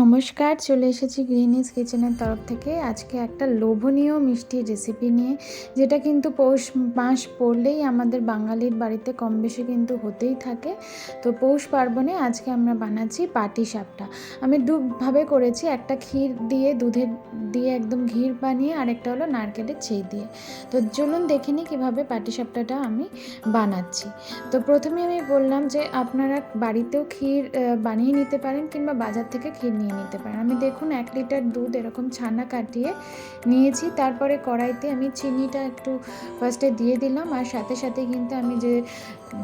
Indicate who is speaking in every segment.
Speaker 1: নমস্কার, চলে এসেছি গ্রিনিজ কিচেনের তরফ থেকে। আজকে একটা লোভনীয় মিষ্টি রেসিপি নিয়ে, যেটা কিন্তু পৌষ মাস পড়লেই আমাদের বাঙালির বাড়িতে কম বেশি কিন্তু হতেই থাকে। তো পৌষ পার্বণে আজকে আমরা বানাচ্ছি পাটি সাপটা। আমি দুভাবে করেছি, একটা ক্ষীর দিয়ে, দুধের দিয়ে একদম ঘির বানিয়ে, আর একটা হলো নারকেলের ছেই দিয়ে। তো চলুন দেখে নিই কীভাবে পাটি সাপটাটা আমি বানাচ্ছি। তো প্রথমে আমি বললাম যে, আপনারা বাড়িতেও ক্ষীর বানিয়ে নিতে পারেন কিংবা বাজার থেকে ক্ষীর নিয়ে নিতে পারেন। আমি দেখুন এক লিটার দুধ এরকম ছানা কাটিয়ে নিয়েছি। তারপরে কড়াইতে আমি চিনিটা একটু ফার্স্টে দিয়ে দিলাম। আর সাথে সাথে কিন্তু আমি যে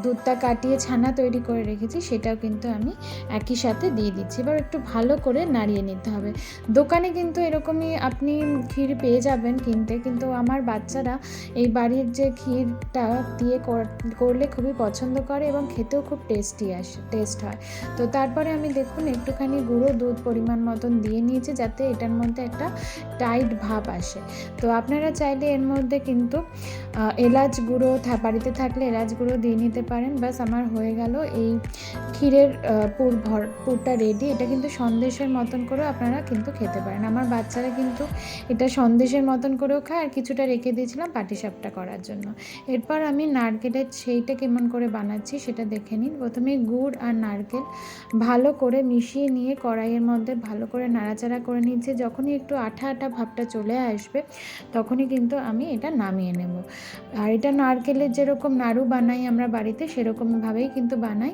Speaker 1: দুধটা কাটিয়ে ছানা তৈরি করে রেখেছি, সেটাও কিন্তু আমি একই সাথে দিয়ে দিচ্ছি। এবার একটু ভালো করে নাড়িয়ে নিতে হবে। দোকানে কিন্তু এরকমই আপনি ক্ষীর পেয়ে যাবেন কিনতে, কিন্তু আমার বাচ্চারা এই বাড়ির যে ক্ষীরটা দিয়ে কর- করলে খুবই পছন্দ করে এবং খেতেও খুব টেস্টি আসে, টেস্ট হয়। তো তারপরে আমি দেখুন একটুখানি গুঁড়ো দুধ পরিমাণ মতন দিয়ে নিয়েছি, যাতে এটার মধ্যে একটা টাইট ভাব আসে। তো আপনারা চাইলে এর মধ্যে কিন্তু এলাচ গুঁড়ো বাড়িতে থাকলে এলাচ গুঁড়ো দিয়ে নিতে পারেন। বাস আমার হয়ে গেল এই ক্ষীরের পুর ভর, পুরটা রেডি এটা কিন্তু সন্দেশের মতন করেও আপনারা কিন্তু খেতে পারেন। আমার বাচ্চারা কিন্তু এটা সন্দেশের মতন করেও খায় আর কিছুটা রেখে দিয়েছিলাম পাটিসাপটা করার জন্য। এরপর আমি নারকেলের সেইটা কেমন করে বানাচ্ছি সেটা দেখে নিন। প্রথমে গুড় আর নারকেল ভালো করে মিশিয়ে নিয়ে কড়াইয়ের মধ্যে ভালো করে নাড়াচাড়া করে নিচ্ছে। যখনই একটু আঠা আঠা ভাবটা চলে আসবে, তখনই কিন্তু আমি এটা নামিয়ে নেব। আর এটা নারকেলের যেরকম নাড়ু বানাই আমরা বাড়িতে সেরকমভাবেই কিন্তু বানাই।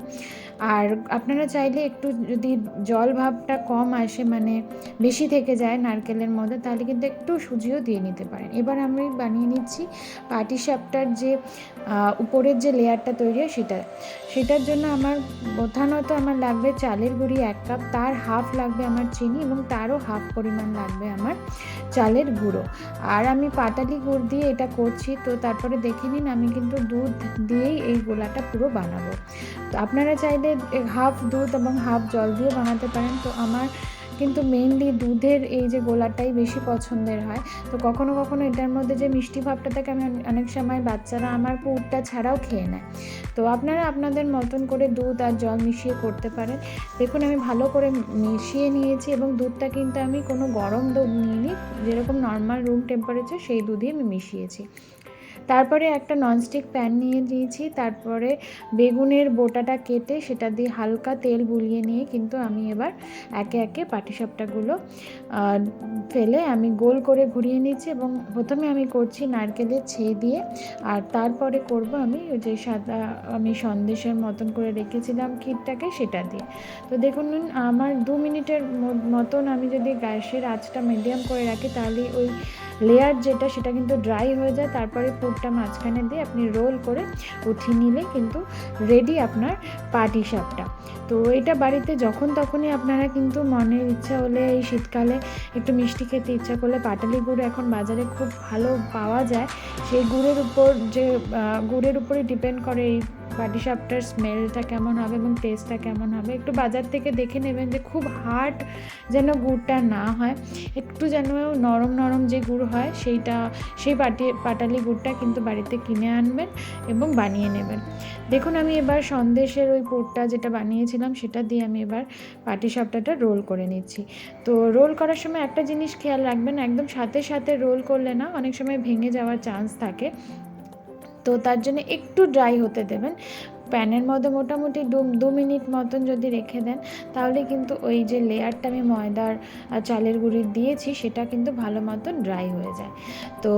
Speaker 1: আর আপনারা চাইলে একটু যদি জল ভাবটা কম আসে মানে বেশি থেকে যায় নারকেলের মধ্যে, তাহলে কিন্তু একটু সুজিও দিয়ে নিতে পারেন। এবার আমি বানিয়ে নিচ্ছি পাটিসাপটার যে উপরের যে লেয়ারটা তৈরি হয় সেটা। সেটার জন্য আমার প্রধানত আমার লাগবে চালের গুঁড়ি এক কাপ, তার হাফ লাগবে আমার চিনি এবং তারও হাফ পরিমাণ লাগবে আমার চালের গুঁড়ো। আর আমি পাটালি গুড় দিয়ে এটা করছি, তো তারপরে দেখে নিন আমি কিন্তু দুধ দিয়েই এই গোলাটা পুরো বানাবো। তো আপনারা চাইলে হাফ দুধ এবং হাফ জল দিয়ে বানাতে পারেন। তো আমার কিন্তু মেইনলি দুধের এই যে গোলাটাই বেশি পছন্দের হয়। তো কখনো কখনো এটার মধ্যে যে মিষ্টি ভাবটা থাকে, আমি অনেক সময় বাচ্চারা আমার পুরটা ছাড়াও খেয়ে নেয়। তো আপনারা আপনাদের মতন করে দুধ আর জল মিশিয়ে করতে পারেন। দেখুন, আমি ভালো করে মিশিয়ে নিয়েছি এবং দুধটা কিন্তু আমি কোনো গরম দুধ নিইনি। যেরকম নর্মাল রুম টেম্পারেচার সেই দুধই আমি মিশিয়েছি। তারপরে একটা ননস্টিক প্যান নিয়ে নিয়েছি তারপরে বেগুনের বোটাটা কেটে সেটা দিয়ে হালকা তেল বুলিয়ে নিয়ে কিন্তু আমি এবার একে একে পাটিসাপটাগুলো ফেলে আমি গোল করে ঘুরিয়ে নিচ্ছি এবং প্রথমে আমি করছি নারকেলের ছেই দিয়ে, আর তারপরে করব আমি যে সাদা, আমি সন্দেশের মতন করে রেখেছিলাম ক্ষীরটাকে সেটা দিয়ে। তো দেখুন, আমার দু মিনিটের মতন আমি যদি গ্যাসের আঁচটা মিডিয়াম করে রাখি, তাহলে ওই লেয়ার যেটা সেটা কিন্তু ড্রাই হয়ে যায়, তারপরে পুরটা মাঝখানে দিয়ে আপনি রোল করে উঠিয়ে নিলে কিন্তু রেডি আপনার পাটি সাপটা। তো এটা বাড়িতে যখন তখনই আপনারা কিন্তু মনের ইচ্ছা হলে এই শীতকালে একটু মিষ্টি খেতে ইচ্ছা করলে পাটালি গুড় এখন বাজারে খুব ভালো পাওয়া যায়। সেই গুড়ের উপর যে গুড়ের উপরে ডিপেন্ড করে এই পাটিসাপটার স্মেলটা কেমন হবে এবং টেস্টটা কেমন হবে, একটু বাজার থেকে দেখে নেবেন যে খুব হার্ড যেন গুড়টা না হয়। একটু যেন নরম নরম যে গুড় হয়, সেইটা, সেই পাটি, পাটালি গুড়টা কিন্তু বাড়িতে কিনে আনবেন এবং বানিয়ে নেবেন। দেখুন, আমি এবার সন্দেশের ওই পুরটা যেটা বানিয়েছিলাম, সেটা দিয়ে আমি এবার পাটিসাপটাটা রোল করে নিচ্ছি। তো রোল করার সময় একটা জিনিস খেয়াল রাখবেন, একদম সাথে সাথে রোল করলে না, অনেক সময় ভেঙে যাওয়ার চান্স থাকে। তো তার জন্য একটু ড্রাই হতে দেবেন। প্যানের মধ্যে মোটামুটি দু দু মিনিট মতন যদি রেখে দেন, তাহলে কিন্তু ওই যে লেয়ারটা আমি ময়দার চালের গুঁড়ি দিয়েছি, সেটা কিন্তু ভালো মতন ড্রাই হয়ে যায়। তো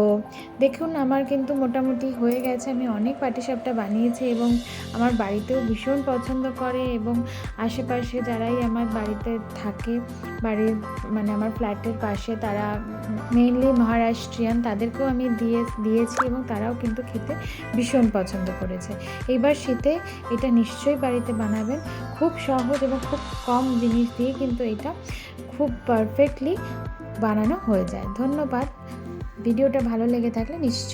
Speaker 1: দেখুন, আমার কিন্তু মোটামুটি হয়ে গেছে। আমি অনেক পাটিসাপটা বানিয়েছি এবং আমার বাড়িতেও ভীষণ পছন্দ করে এবং আশেপাশে যারাই আমার বাড়িতে থাকে, বাড়ির মানে আমার ফ্ল্যাটের পাশে, তারা মেইনলি মহারাষ্ট্রিয়ান, তাদেরকেও আমি দিয়ে, দিয়েছি এবং তারাও কিন্তু খেতে ভীষণ পছন্দ করেছে। এইবার শীতে এটা নিশ্চয়ই বাড়িতে বানাবেন। খুব সহজ এবং খুব কম জিনিস দিয়ে কিন্তু এটা খুব পারফেক্টলি বানানো হয়ে যায়। ধন্যবাদ। ভিডিওটা ভালো লেগে থাকলে নিশ্চয়ই